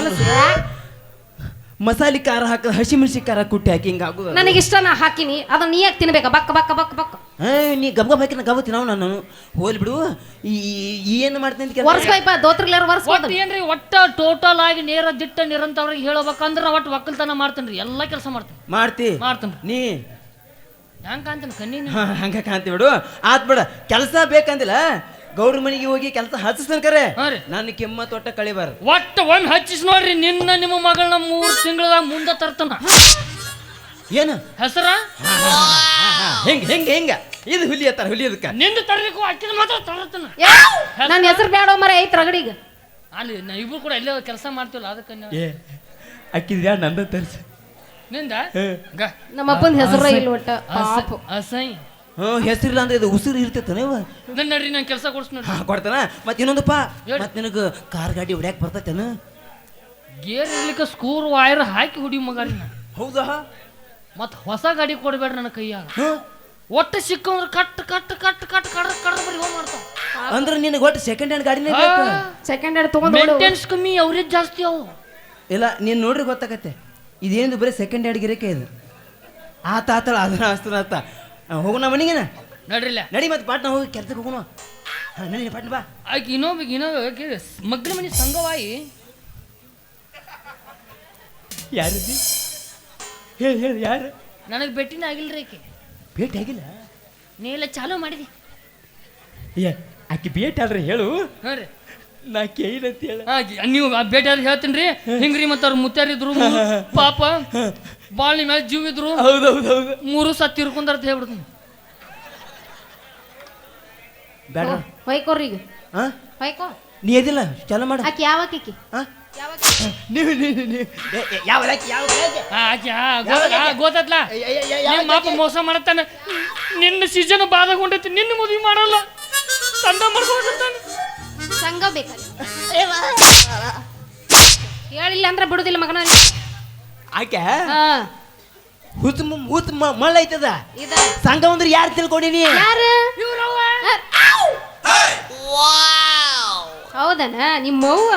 ಮಸಾಲೆ ಖಾರ ಹಾಕ ಹಸಿಮೆಣಸಿ ಖಾರ ಕುಟ್ಟಿ ಹಾಕಿ ಹಿಂಗೆ ನನಗೆ ಇಷ್ಟ ನಾ ಹಾಕಿನಿ ಅದನ್ನ ನೀ ಯಾಕೆ ತಿನ್ಬೇಕಾ? ಬಕ್ಕ ಬಕ್ಕ ಬಕ್ಕ ಬಕ್ಕ ಹಾ ನೀ ಗಬ್ ಗಬ್ ಗಬ್ಬ ಗಬತ್ತಿ ನಾವು ನಾನು. ಹೋಲ್ ಬಿಡು. ಈ ಏನು ಮಾಡ್ತೀನಿ ಅಂತ? ವರ್ಸ್ಕೊಯ್ಪ ದೋತ್ರಲ್ಲಾರ ಒಟ್ಟು ಏನ್ರಿ ಒಟ್ಟ ಟೋಟಲ್ ಆಗಿ ನೇರ ದಿಟ್ಟ ನಿರಂತವ್ರಿಗೆ ಹೇಳ್ಬೇಕಂದ್ರ ಒಟ್ಟು ಒಕ್ಕಲ್ತನ ಮಾಡ್ತೇನ್ರಿ ಎಲ್ಲ ಕೆಲಸ ಮಾಡ್ತೀನಿ ಮಾಡ್ತಿ. ಮಾಡ್ತೀನಿ ನೀ. ಹೆಂಗ್ ಕಾಣ್ತೀನಿ ಕಣ್ಣಿನ? ಹಾಂ ಹಂಗ ಕಾಂತಿ ಬಿಡು. ಆತ್ ಬಿಡ ಕೆಲಸ ಬೇಕಂದಿಲ್ಲ. ಗೌಡ್ರ ಮನೆಗೆ ಹೋಗಿ ಕೆಲಸ ಹಚ್ಚಿಸ್ತಾನೆ ಕರೆ. ಹಾ ರೀ. ನನ್ನ ಕೆಮ್ಮ ತೊಟ್ಟ ಕಳಿಬಾರ ಒಟ್ಟು ಒಂದ್ ಹಚ್ಚಿಸ್ ನೋಡ್ರಿ ನಿನ್ನ ನಿಮ್ಮ ಮಗಳನ್ನ ಮೂರ್ ತಿಂಗಳದಾಗ ಮುಂದೆ ತರ್ತಾನ. ಏನು? ಹೆಸರ? ಹೆಂಗ ಹೆಂಗ ಹೆಂಗ. ಇದು ಹುಲಿ ಅತ್ತಾರ ಹುಲಿ ಅದಕ್ಕ. ನಿಂದು ತರ್ಬೇಕು ಅಕ್ಕಿನ ಮಾತ್ರ ತರತನ. ನನ್ನ ಹೆಸರು? ಬೇಡ ಮರ ಐತ್ ರಗಡಿಗೆ ಅಲ್ಲಿ ನಾ ಇಬ್ರು ಕೂಡ ಎಲ್ಲೇ ಕೆಲಸ ಮಾಡ್ತೀವಲ್ಲ ಅದಕ್ಕೆ ಏ ಏ ಅಕ್ಕಿದ್ಯಾ ನಂದ ತರ್ಸಿ. ನಿಂದ. ಗ. ನಮ್ಮ ಅಪ್ಪನ ಹೆಸರು ಇಲ್ಲ ಒಟ್ಟ ಪಾಪ. ಅಸಹ್ಯ ಹ್ಞೂ ಹೆಸರಿಲ್ಲ ಅಂದ್ರೆ ಇದು ಉಸಿರು ಇರ್ತೈತೆ ನೀವು ನನ್ ನಡ್ರಿ ನಾನು ಕೆಲಸ ಕೊಡ್ಸ್ ನೋಡ್ರಿ. ಕೊಡ್ತಾನ? ಮತ್ತೆ ಇನ್ನೊಂದಪ್ಪ ಹೇಳು. ಮತ್ತೆ ನಿನಗೆ ಕಾರ್ ಗಾಡಿ ಹೊಡ್ಯಾಕ್ ಬರ್ತೈತೇನು? ಗೇರ್ ಇರ್ಲಿಕ್ಕೆ ಸ್ಕೂರ್ ವೈರ್ ಹಾಕಿ ಹುಡಿ ಮಗಾರಿ ಹೌದಾ? ಮತ್ ಹೊಸ ಗಾಡಿ ಕೊಡ್ಬೇಡ ನನ್ನ ಕೈಯಾಗ. ಹ್ಞೂ ಒಟ್ಟು ಸಿಕ್ಕಂದ್ರೆ ಕಟ್ ಕಟ್ ಕಟ್ ಕಟ್ ಕಡ್ರ ಕಡ್ರ ಬರಿ ಹೋಗಿ ಮಾಡ್ತಾವ. ಅಂದ್ರೆ ನಿನಗೆ ಒಟ್ಟು ಸೆಕೆಂಡ್ ಹ್ಯಾಂಡ್ ಗಾಡಿನೇ ಬೇಕು? ಸೆಕೆಂಡ್ ಹ್ಯಾಂಡ್ ತಗೊಂಡ್. ಮೇಂಟೆನ್ಸ್ ಕಮ್ಮಿ ಅವ್ರೇಜ್ ಜಾಸ್ತಿ ಅವು. ಇಲ್ಲ ನೀನು ನೋಡ್ರಿ ಗೊತ್ತಾಗತ್ತೆ. ಇದೇನು ಬರೀ ಸೆಕೆಂಡ್ ಹ್ಯಾಂಡ್ ಗಿರಕ್ಕೆ ಇದು? ಆತ ಆತಳ ಅದನ್ನ ಆಸ್ತನ ಆತ ಹೋಗೋಣ ಮನೆಗೇನ? ನಡ್ರಿಲ್ಲ ನಡಿ ಮತ್ತೆ ಪಾಟ್ನ ಹೋಗಿ ಕೆಲ್ಸಕ್ಕೆ ಹೋಗೋಣ. ಹಾಂ ನಡಿ ಪಾಟ್ನ ಬಾ. ಆಕೆ ಇನ್ನೊಬ್ಬ ಇನ್ನೊಬ್ಬ ಮಗ್ಳ ಮನೆ ಸಂಘವಾಯಿ. ಯಾರಿದ್ದಿ ಹೇಳಿ ಹೇಳಿ ಯಾರು? ನನಗೆ ಭೇಟಿನ ಆಗಿಲ್ರಿ ಆಕೆ. ಭೇಟಿ ಆಗಿಲ್ಲ? ನೀ ಎಲ್ಲ ಚಾಲೂ ಮಾಡಿದಿ. ಏ ಆಕೆ ಭೇಟಿ ಆದ್ರೆ ಹೇಳು. ಹಾಂ ರೀ. ನಾ ಕೇಳಿದಂತ ಹೇಳ. ನೀವು ಭೇಟಿ ಆದ್ರೆ ಹೇಳ್ತೀನಿ ರೀ. ಹಿಂಗ್ರಿ ಮತ್ತೆ ಅವ್ರು ಮುತ್ಯಾರಿದ್ರು ಪಾಪ. ಬಾಳ ನಿಮ್ಮ ಮೇಲೆ ಜೀವ ಇದ್ರು ಹೌದು ಹೌದು ಹೌದು ಮೂರು ಸತ್ತಿ ಇರ್ಕೊಂಡಾರ ಹೇಳ್ಬಿಡ್ತೀನಿ. ಬೇಡ ಹೊಯ್ಕೋರಿ ಈಗ. ಹಾ ಹೊಯ್ಕೋ. ನೀ ಎದಿಲ್ಲ? ಚಲ ಮಾಡ. ಆಕಿ ಯಾವ ಆಕಿ ಹಾಂ ನೀವು ಯಾವ ಆಕಿ ಯಾವ ಆಕಿ? ಆ, ಆಕೆ ಆ, ಗೊ- ಆ, ಗೊತ್ತಾತ್ಲ ಏ, ಏ, ಏ, ಯಾವ ನಿಮ್ಮ ಅಪ್ಪ ಮೋಸ ಮಾಡತ್ತಾನೆ. ನಿನ್ನ ಸೀಸನ್ ಬಾಧಗೊಂಡೈತಿ ನಿನ್ನ ಮದುವೆ ಮಾಡಲ್ಲ. ಸಂಘ ಮಾಡ್ಕೊಂಡ್ತಾನೆ ಸಂಘ ಬೇಕಲ್ಲ ಹೇಳಿಲ್ಲ ಅಂದ್ರೆ ಬಿಡುದಿಲ್ಲ ಮಗನ. ಆಕೆ? ಉತ್ತಮ ಹುತ್ ಮಳೆ ಮಳ್ಳ ಐತದ? ಇದ. ಸಂಘ ಅಂದ್ರೆ ಯಾರು ತಿಳ್ಕೊಂಡಿನಿ? ಯಾರು? ಹೌದನ? ನಿಮ್ಮವ್ವ?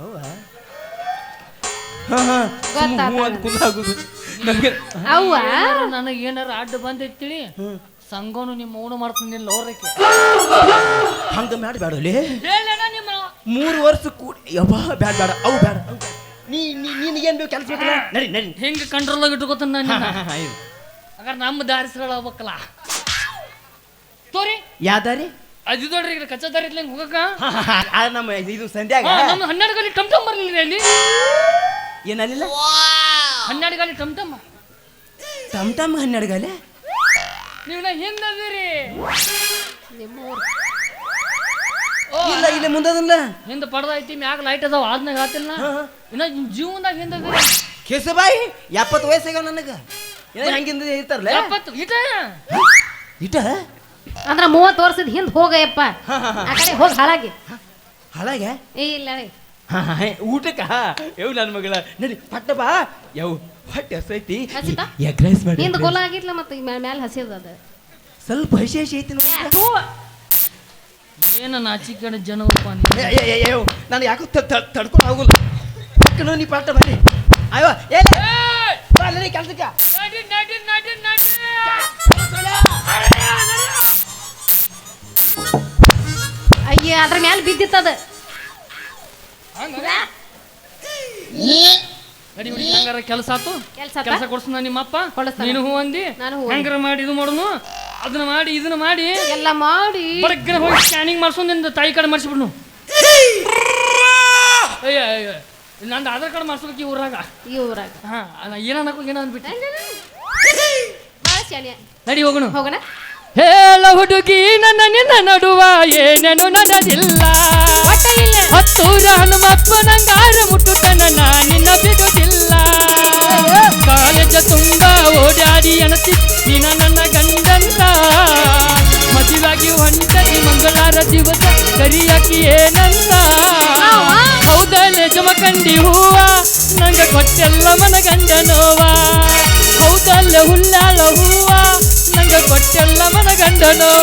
ಅವ್ವ? ಅವ್ವ? ನನಗೆ ಏನಾರ ಅಡ್ಡ ಬಂದೈತಿಳಿ ಸಂಘನು ನಿಮ್ಮ ಮೌನ ಮಾಡ್ತೀನಿ ಲೋರಕ್ಕೆ ಹಂಗ ಮಾಡಬೇಡ ಬ್ಯಾಡಲಿ ಹೇಳಣ್ಣ ನಿಮ್ಮ ಮೂರು ವರ್ಷ ಕೂಡಿ ಯಾವ ಬ್ಯಾಡ ಬ್ಯಾಡ ಅವು ಬ್ಯಾಡ. ಅವು ಬ್ಯಾಡ. ನೀ ನೀ ನಿನಗೇನು ಬೇಕು ಕೆಲಸ ಬೇಕಲ್ಲ? ನಡಿ ನಡಿ. ಹೆಂಗೆ ಕಂಟ್ರೋಲ್ ಆಗಿ ಇಟ್ಕೋತಾನ ನಾನು. ಹಾಗಾದ್ರೆ ನಮ್ಮ ದಾರಿ ಸರಳ ಆಗ್ಬೇಕಲ್ಲ ತೋರಿ ಯಾವ್ದಾರಿ ಅದು ನೋಡ್ರಿ ಈಗ ಕಚ್ಚಾ ದಾರಿ ಇದ್ಲಂಗೆ ಹೋಗಕ್ಕ? ಆ ನಮ್ಮ ಇದು ಸಂಧ್ಯಾಗ? ನಮ್ಮ ಹನ್ನೆರಡು ಗಾಲಿ ಟಮ್ ಟಮ್ ಬರ್ಲಿಲ್ಲ ಅಲ್ಲಿ ಏನಲ್ಲಿಲ್ಲ ಹನ್ನೆರಡು ಗಾಲಿ ಟಮ್ ಟಮ್. ಟಮ್ ಟಮ್ ಹನ್ನೆರಡು ಗಾಲಿ? ನೀವು ನಾ ಹಿಂದದಿರಿ ನಿಮ್ಮವ್ವ ಇಲ್ಲ ಇಲ್ಲ ಮುಂದದಲ್ಲ. ಹಿಂದ ಪಡ್ದ ಐತಿ ಮ್ಯಾಗ ಲೈಟ್ ಅದಾವ ಆದ್ನಾಗ ಆತಿಲ್ಲ. ಇನ್ನ ಜೀವನದಾಗ ಹಿಂದ ಕೇಸಬಾಯಿ ಎಪ್ಪತ್ತು ವಯಸ್ಸಾಗ ನನಗ. ಹೆಂಗಿಂದ ಹಂಗಿಂದ ಇರ್ತಾರಲ್ಲ? ಎಪ್ಪತ್ತು ಇಟ ಇಟ ಅಂದ್ರ ಮೂವತ್ತು ವರ್ಷದ ಹಿಂದ್ ಹೋಗಯ್ಯಪ್ಪ ಆ ಕಡೆ ಹೋಗಿ ಹಾಳಾಗಿ. ಹಾಳಾಗೆ? ಏ ಇಲ್ಲ ಊಟಕ್ಕ? ಯವ್ ನನ್ನ ಮಗಳ. ನಡಿ ಪಟ್ಟ ಬಾ. ಯವ್ ಹೊಟ್ಟೆ ಹಸೈತಿ? ಎಗ್ ರೈಸ್ ಮಾಡಿ ಹಿಂದ್ ಗೊಲ ಆಗಿರ್ಲ ಮತ್ತೆ ಮ್ಯಾಲ ಹಸಿದ ಅದ ಸ್ವಲ್ಪ ಹಸಿ ಹಸಿ ಐತಿ ನೋಡಿ. ಏನ ನಾಚಿಕೆಡ ಜನವಪ್ಪ ಅಯ್ಯೋ ನಾನು ಯಾಕೋ ತಡ್ಕೊಂಡು ಆಗೋಲ್ಲ. ಪಕ್ಕನು ನೀ ಪಾಠ ಬನ್ನಿ ಅಯ್ಯೋ ಏಯ್! ಕೆಲ್ಸಕ್ಕೆ ನಡಿ ಕೆಲ್ಸಕ್ಕ. ನಡಿ ನಡಿ ನಡಿ ನಡಿ! ಅಯ್ಯ ಅದ್ರ ಮ್ಯಾಲ ಬಿದ್ದಿತ್ತದ. ನಡಿ. ಹುಡುಗಿ ಹಂಗಾರ ಕೆಲಸ ಆತು? ಕೆಲ್ಸ ಕೊಡ್ಸನ ನಿಮ್ಮಪ್ಪ. ನೀನು ಹೂ ಅಂದಿ? ನಾನು ಹೂ ಅಂದೆ. ಮಾಡಿ ಇದು ಮಾಡೋನು? ಅದನ್ನ ಮಾಡಿ ಇದನ್ನ ಮಾಡಿ. ಎಲ್ಲ ಮಾಡಿ. ಬಡಗ್ಗನ ಹೋಗಿ ಸ್ಕ್ಯಾನಿಂಗ್ ಮಾಡ್ಸೊಂದು ನಿಂದ ತಾಯಿ ಕಾರ್ಡ್ ಮಾಡಿಸ್ಬಿಡ್ನು ಅಯ್ಯ ಅಯ್ಯ ನಂದು ಆಧಾರ್ ಕಾರ್ಡ್ ಮಾಡಿಸ್ಬೇಕು ಈ ಊರಾಗ. ಈ ಊರಾಗ. ಹಾ ಏನನ್ನಕ್ಕೂ ಏನೋ ಅಂದ್ಬಿಟ್ಟು. ಭಾಳ ಶಾಣ್ಯ ನಡಿ ಹೋಗೋಣ. ಹೋಗೋಣ? ಹೇಳ ಹುಡುಗಿ ನನ್ನ ನಿನ್ನ ನಡುವ ಏನೇನು ಇಲ್ಲ ಹತ್ತೂರ ಹನುಮಪ್ಪ ನಂಗಾರ ಮುಟ್ಟುತ್ತ ನಾ ನಿನ್ನ ಬಿಡುತ್ತಿಲ್ಲ ಕಾಲೇಜ ತುಂಬ ಓಡಾಡಿ ಅನಸಿ ನೀನ ನನ್ನ ಗಂಡಂತ ಮದುವಾಗಿ ಹೊಂಟದಿ ಮಂಗಳಾರ ದಿವಸ ಕರಿಯಾಕಿ ಏನಂತ ಹೌದಲ್ಲೇ ಜಮಕಂಡಿ ಹೂವ? ನಂಗ ಕೊಟ್ಟೆಲ್ಲ ಮನಗಂಡ ನೋವ ಹೌದಲ್ಲೇ ಹುಲ್ಲಾಳ ಹೂವ? ನಂಗ ಕೊಟ್ಟೆಲ್ಲ ಮನಗಂಡ ನೋವ